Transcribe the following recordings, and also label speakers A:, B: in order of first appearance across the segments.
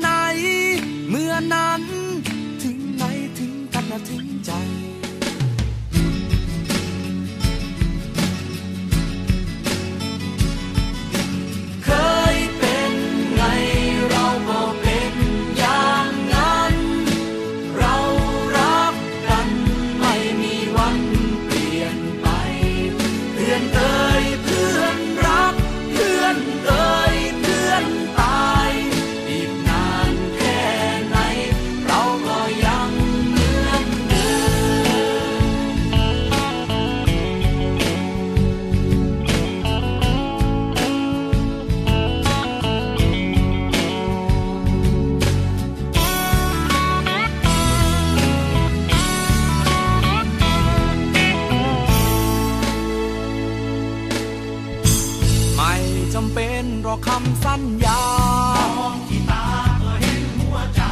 A: ไหน เมื่อนั้น ถึงไหนถึงกันนะถึงใจ เคยเป็นไงเราก็เป็นอย่างนั้น เรารักกันไม่มีวันเปลี่ยนไปเพื่อนเอ่ย จำเป็นรอคำสัญญา
B: มองที่ตาก็เห็นหัวใจ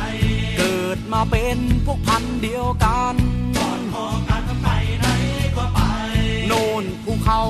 A: เกิดมาเป็นพวกพันเดียวกัน
B: ก่อนพอกันไปไหนก็ไป
A: โน่นภูเขา